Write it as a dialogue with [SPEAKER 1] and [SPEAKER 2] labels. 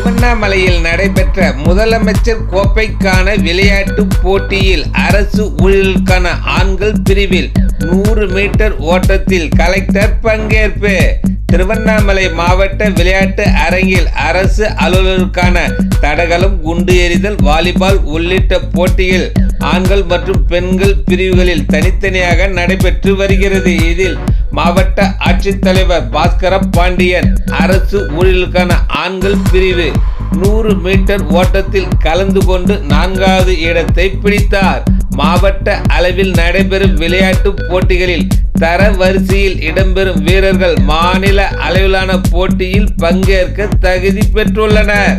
[SPEAKER 1] திருவண்ணாமலையில் நடைபெற்ற முதலமைச்சர் கோப்பைக்கான விளையாட்டு போட்டியில் அரசு ஊழியர்களுக்கான ஆண்கள் பிரிவில் நூறு மீட்டர் ஓட்டத்தில் கலெக்டர் பங்கேற்பு. திருவண்ணாமலை மாவட்ட விளையாட்டு அரங்கில் அரசு அலுவலருக்கான தடகளம் குண்டு எறிதல் வாலிபால் உள்ளிட்ட போட்டியில் ஆண்கள் மற்றும் பெண்கள் பிரிவுகளில் தனித்தனியாக நடைபெற்று வருகிறது. இதில் மாவட்ட ஆட்சித்தலைவர் பாஸ்கர பாண்டியன் அரசு ஊழியர்களுக்கான ஆண்கள் பிரிவு. நூறு மீட்டர் ஓட்டத்தில் கலந்து கொண்டு நான்காவது இடத்தை பிடித்தார். மாவட்ட அளவில் நடைபெறும் விளையாட்டுப் போட்டிகளில் தர வரிசையில் இடம்பெறும் வீரர்கள் மாநில அளவிலான போட்டியில் பங்கேற்க தகுதி பெற்றுள்ளனர்.